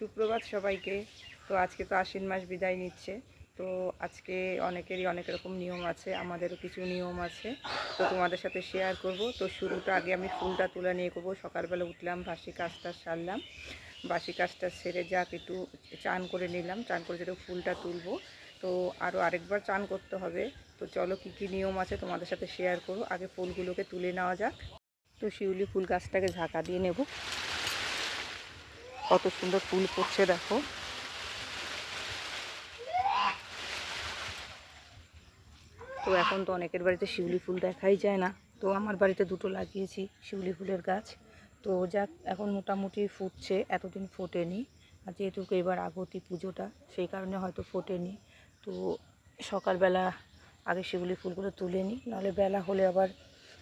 সুপ্রভাত সবাইকে। তো আজকে তো আশ্বিন মাস বিদায় নিচ্ছে। তো আজকে অনেকেরই অনেক রকম নিয়ম আছে, আমাদেরও কিছু নিয়ম আছে। তো তোমাদের সাথে শেয়ার করব। তো শুরুটা আগে আমি ফুলটা তুলে নিয়ে করব। সকালবেলা উঠলাম, বাসি কাজটা সারলাম। বাসি কাজটা সেরে যাক, একটু চান করে নিলাম। চান করে যেটা ফুলটা তুলবো। তো আরও আরেকবার চান করতে হবে। তো চলো কী কী নিয়ম আছে তোমাদের সাথে শেয়ার করো আগে ফুলগুলোকে তুলে নেওয়া যাক। তো শিউলি ফুল গাছটাকে ঝাঁকা দিয়ে নেব। কত সুন্দর ফুল পড়ছে দেখো। তো এখন তো অনেকের বাড়িতে শিউলি ফুল দেখাই যায় না। তো আমার বাড়িতে দুটো লাগিয়েছি শিউলি ফুলের গাছ। তো যাক, এখন মোটামুটি ফুটছে, এতদিন ফোটেনি। আর যেহেতু এবার আগতি পুজোটা, সেই কারণে হয়তো ফোটেনি। তো সকালবেলা আগে শিউলি ফুলগুলো তুলে নিই, নাহলে বেলা হলে আবার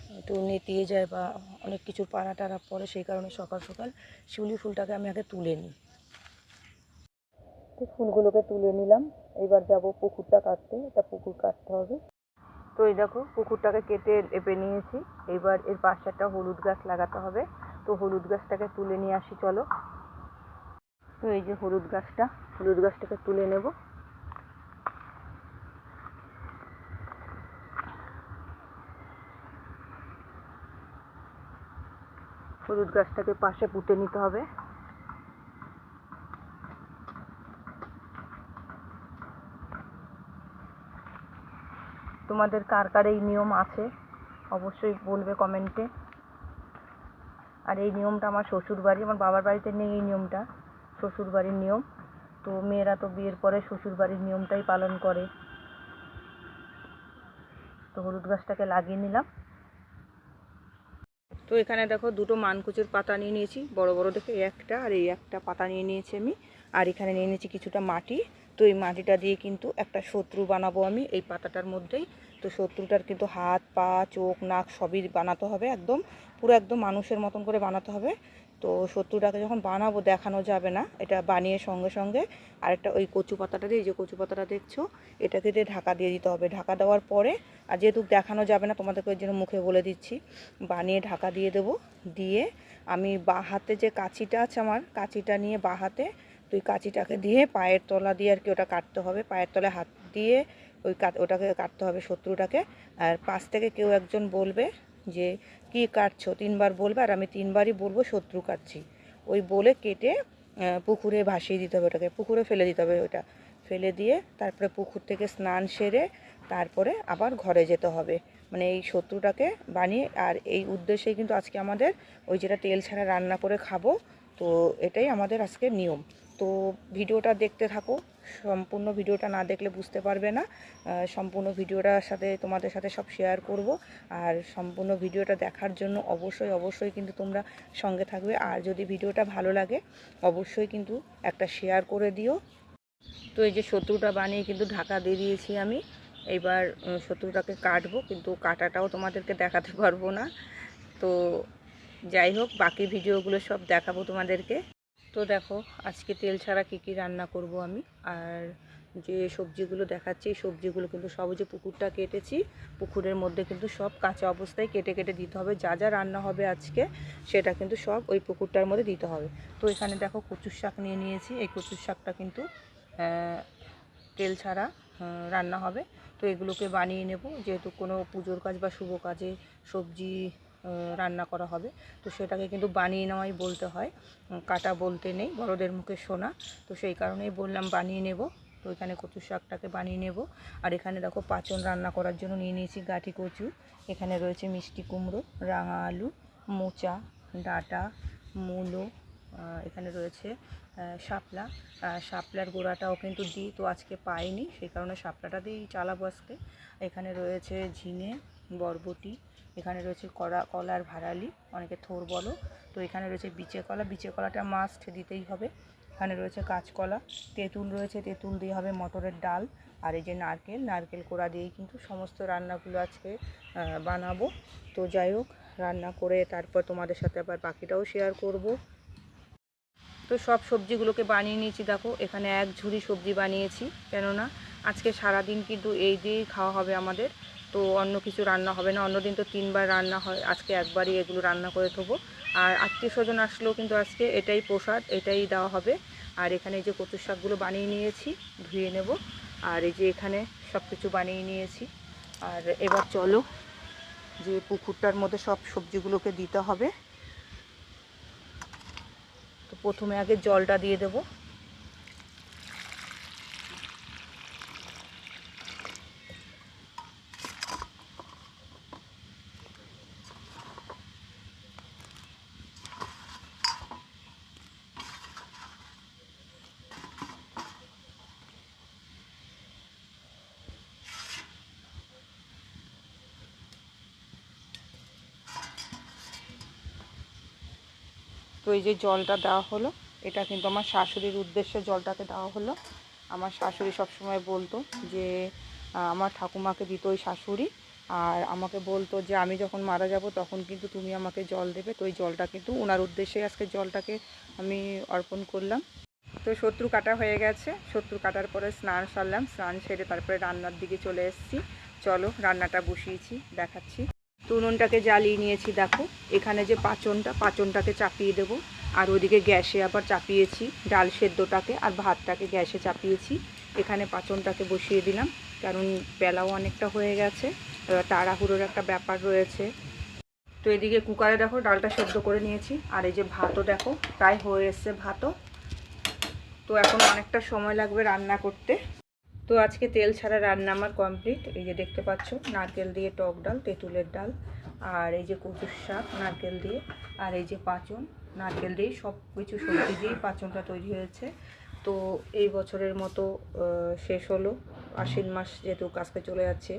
একটু নেতিয়ে যায় বা অনেক কিছু পাড়া টাড়া পড়ে সেই কারণে সকাল সকাল শিউলি ফুলটাকে আমি আগে তুলে নিই। তো ফুলগুলোকে তুলে নিলাম। এবার যাব পুকুরটা কাটতে। এটা পুকুর কাটতে হবে। তো এই দেখো, পুকুরটাকে কেটে এপে নিয়েছি। এবার এর পাশে একটা হলুদ গাছ লাগাতে হবে। তো হলুদ গাছটাকে তুলে নিয়ে আসি, চলো। তো এই যে হলুদ গাছটা, হলুদ গাছটাকে তুলে নেব। হলুদ গাছটাকে পাশে পুঁতে নিতে হবে। তোমাদের কার কার এই নিয়ম আছে, অবশ্যই বলবে কমেন্টে। আর এই নিয়মটা আমার শ্বশুর বাড়ি আমার বাবার বাড়িতে নেই এই নিয়মটা শ্বশুর বাড়ির নিয়ম। তো মেয়েরা তো বিয়ের পরে শ্বশুর বাড়ির নিয়মটাই পালন করে। তো হলুদ গাছটাকে লাগিয়ে নিলাম। তো এখানে দেখো দুটো মানকুচের পাতা নিয়ে নিয়েছি, বড় বড় দেখে একটা আর এই একটা পাতা নিয়ে নিয়েছি আমি। আর এখানে নিয়ে নিয়েছি কিছুটা মাটি, তো এই মাটিটা দিয়ে কিন্তু একটা শত্রু বানাবো আমি এই পাতাটার মধ্যেই। তো শত্রুটার কিন্তু হাত, পা, চোখ, নাক সবই বানাতে হবে একদম, পুরো একদম মানুষের মতন করে বানাতে হবে। তো শত্রুটাকে যখন বানাবো দেখানো যাবে না, এটা বানিয়ে সঙ্গে সঙ্গে আরেকটা ওই কচু পাতাটা দিয়ে যে কচু পাতাটা দেখছ, এটাকে দিয়ে ঢাকা দিয়ে দিতে হবে। ঢাকা দেওয়ার পরে, আর যেহেতু দেখানো যাবে না, তোমাদেরকে ওই জন্য মুখে বলে দিচ্ছি, বানিয়ে ঢাকা দিয়ে দেবো। দিয়ে আমি বা হাতে যে কাঁচিটা আছে আমার, কাঁচিটা নিয়ে বা হাতে তো ওই কাঁচিটাকে দিয়ে পায়ের তলা দিয়ে আর কি ওটা কাটতে হবে। পায়ের তলায় হাত দিয়ে ওই কাট ওটাকে কাটতে হবে শত্রুটাকে। আর পাশ থেকে কেউ একজন বলবে যে কি কাটছো? তিনবার বলবে আর আমি তিনবারই বলব শত্রু কাটছি। ওই বলে কেটে পুকুরে ভাসিয়ে দিতে হবে ওটাকে। পুকুরে ফেলে দিতে হবে ওটা। ফেলে দিয়ে তারপরে পুকুর থেকে স্নান সেরে তারপরে আবার ঘরে যেতে হবে। মানে এই শত্রুটাকে বানিয়ে আর এই উদ্দেশ্যেই কিন্তু আজকে আমাদের ওই যেটা তেল ছাড়া রান্না করে খাব, তো এটাই আমাদের আজকের নিয়ম। তো ভিডিওটা দেখতে থাকো। সম্পূর্ণ ভিডিওটা না দেখলে বুঝতে পারবে না। সম্পূর্ণ ভিডিওটার সাথে তোমাদের সাথে সব শেয়ার করব। আর সম্পূর্ণ ভিডিওটা দেখার জন্য অবশ্যই অবশ্যই কিন্তু তোমরা সঙ্গে থাকবে। আর যদি ভিডিওটা ভালো লাগে, অবশ্যই কিন্তু একটা শেয়ার করে দিও। তো এই যে শত্রুটা বানিয়ে কিন্তু ঢাকা দিয়ে দিয়েছি আমি। এইবার শত্রুটাকে কাটবো, কিন্তু কাটাটাও তোমাদেরকে দেখাতে পারব না। তো যাই হোক, বাকি ভিডিওগুলো সব দেখাবো তোমাদেরকে। তো দেখো, আজকে তেল ছাড়া কী কী রান্না করব আমি? আর যে সবজিগুলো দেখাচ্ছি সবজিগুলো কিন্তু সব যে পুকুরটা কেটেছি, পুকুরের মধ্যে কিন্তু সব কাঁচা অবস্থায় কেটে কেটে দিতে হবে। যা যা রান্না হবে আজকে, সেটা কিন্তু সব ওই পুকুরটার মধ্যে দিতে হবে। তো এখানে দেখো কচুর শাক নিয়ে নিয়েছি, এই কচুর শাকটা কিন্তু তেল ছাড়া রান্না হবে। তো এগুলোকে বানিয়ে নেব, যেহেতু কোনো পুজোর কাজ বা শুভ কাজে সবজি রান্না করা হবে। তো সেটাকে কিন্তু বানিয়ে নেওয়াই বলতে হয়। কাটা বলতে নেই, বড়দের মুখে শোনা তো সেই কারণেই বললাম বানিয়ে নেব। তো এখানে কচু শাকটাকে বানিয়ে নেব। আর এখানে দেখো পাচন রান্না করার জন্য নিয়ে নিয়েছি গাঠি কচু। এখানে রয়েছে মিষ্টি কুমড়ো, রাঙা আলু, মোচা, ডাটা, মূলো এখানে রয়েছে শাপলা। শাপলার গোড়াটাও কিন্তু দিই তো আজকে পাইনি, সেই কারণে শাপলাটা দিয়েই চালাবো আজকে। এখানে রয়েছে ঝিঙে বরবটি, এখানে রয়েছে কলা কলার ভাড়ালি, অনেকে থোর বলো। তো এখানে রয়েছে বিচে কলা বিচে কলাটা মাস্ট দিতেই হবে। এখানে রয়েছে কাঁচকলা, তেঁতুল রয়েছে, তেঁতুল দিয়ে হবে মটরের ডাল। আর এই যে নারকেল নারকেল কোড়া দিয়েই কিন্তু সমস্ত রান্নাগুলো আজকে বানাবো। তো যাই হোক, রান্না করে তারপর তোমাদের সাথে আবার বাকিটাও শেয়ার করব। তো সব সবজিগুলোকে বানিয়ে নিয়েছি, দেখো। এখানে এক ঝুড়ি সবজি বানিয়েছি, কেননা আজকে সারাদিন কিন্তু এই দিয়েই খাওয়া হবে আমাদের। তো অন্য কিছু রান্না হবে না। অন্যদিন তো তিনবার রান্না হয়। আজকে একবারই এগুলো রান্না করে থবো আর আত্মীয় স্বজন আসলেও কিন্তু আজকে এটাই প্রসাদ, এটাই দেওয়া হবে। আর এখানে যে কচুর শাকগুলো বানিয়ে নিয়েছি, ধুয়ে নেব। আর এই যে এখানে সব কিছু বানিয়ে নিয়েছি। আর এবার চলো, যে পুকুরটার মধ্যে সব সবজিগুলোকে দিতে হবে। তো প্রথমে আগে জলটা দিয়ে দেবো। তো এই যে জলটা দেওয়া হলো, এটা কিন্তু আমার শাশুড়ির উদ্দেশ্যে জলটাকে দেওয়া হলো। আমার শাশুড়ি সবসময় বলতো যে আমার ঠাকুমাকে দিত ওই শাশুড়ি, আর আমাকে বলতো যে, আমি যখন মারা যাব তখন কিন্তু তুমি আমাকে জল দেবে। তো ওই জলটা কিন্তু ওনার উদ্দেশ্যে আজকে জলটাকে আমি অর্পণ করলাম। তো শত্রু কাটা হয়ে গেছে। শত্রু কাটার পরে স্নান সারলাম। স্নান সেরে তারপরে রান্নার দিকে চলে এসেছি। চলো, রান্নাটা বসিয়েছি, দেখাচ্ছি। তো উনুনটাকে জ্বালিয়ে নিয়েছি, দেখো। এখানে যে পাচনটা, পাচনটাকে চাপিয়ে দেবো। আর ওইদিকে গ্যাসে আবার চাপিয়েছি, ডাল সেদ্ধটাকে আর ভাতটাকে গ্যাসে চাপিয়েছি। এখানে পাচনটাকে বসিয়ে দিলাম, কারণ বেলাও অনেকটা হয়ে গেছে। এবার তাড়াহুড়োর একটা ব্যাপার রয়েছে। তো এদিকে কুকারে দেখো ডালটা সেদ্ধ করে নিয়েছি, আর এই যে ভাতও দেখো, প্রায় হয়ে এসছে ভাতও। তো এখন অনেকটা সময় লাগবে রান্না করতে। তো আজকে তেল ছাড়া রান্না আমার কমপ্লিট। এই যে দেখতে পাচ্ছ, নারকেল দিয়ে টক ডাল, তেঁতুলের ডাল, আর এই যে কচুর শাক, নারকেল দিয়ে, আর এই যে পাচন, নারকেল দিয়ে সব কিছু সবজি দিয়েই পাচনটা তৈরি হয়েছে। তো এই বছরের মতো শেষ হলো। আশ্বিন মাস যেহেতু কাজকে চলে যাচ্ছে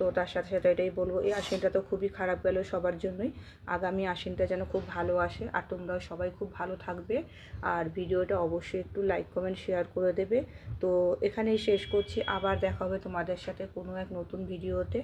তো তার সাথে সাথে এটাই বলব, এই আশ্বিনটা তো খুবই খারাপ গেল সবার জন্যই। আগামী আশ্বিনটা যেন খুব ভালো আসে, আর তোমরাও সবাই খুব ভালো থাকবে। আর ভিডিওটা অবশ্যই একটু লাইক, কমেন্ট, শেয়ার করে দেবে। তো এখানেই শেষ করছি, আবার দেখা হবে তোমাদের সাথে কোনো এক নতুন ভিডিওতে।